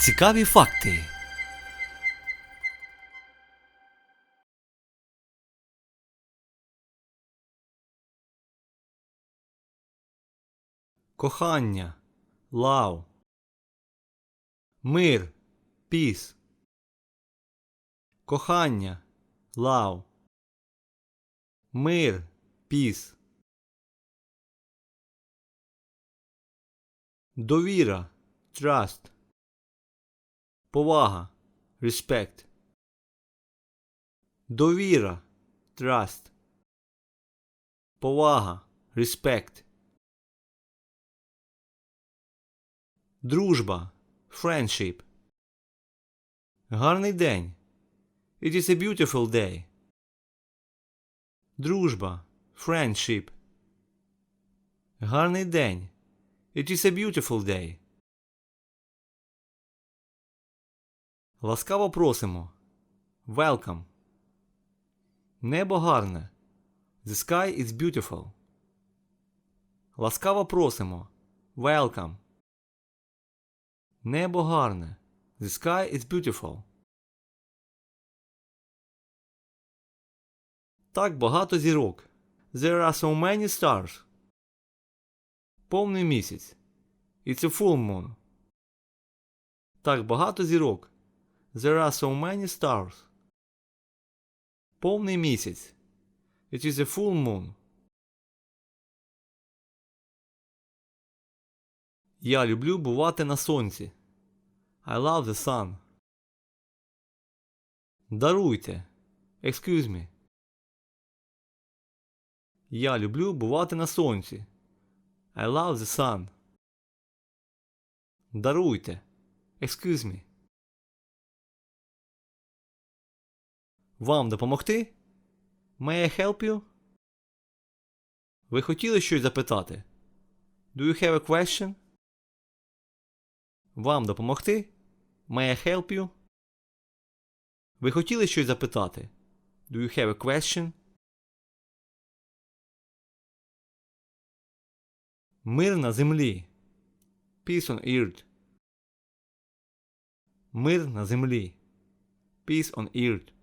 Цікаві факти. Кохання. Лав. Мир. Піс. Кохання. Лав. Мир. Піс. Довіра. Trust. Повага. Respect. Довіра. Trust. Повага. Respect. Дружба. Friendship. Гарний день. It is a beautiful day. Дружба. Friendship. Гарний день. It is a beautiful day. Ласкаво просимо. Welcome. Небо гарне. The sky is beautiful. Ласкаво просимо. Welcome. Небо гарне. The sky is beautiful. Так багато зірок. There are so many stars. Повний місяць. It's a full moon. Так багато зірок. There are so many stars. Повний місяць. It is a full moon. Я люблю бувати на сонці. I love the sun. Даруйте. Excuse me. Я люблю бувати на сонці. I love the sun. Даруйте. Excuse me. Вам допомогти? May I help you? Ви хотіли щось запитати? Do you have a question? Вам допомогти? May I help you? Ви хотіли щось запитати? Do you have a question? Мир на землі. Peace on earth. Мир на землі. Peace on earth.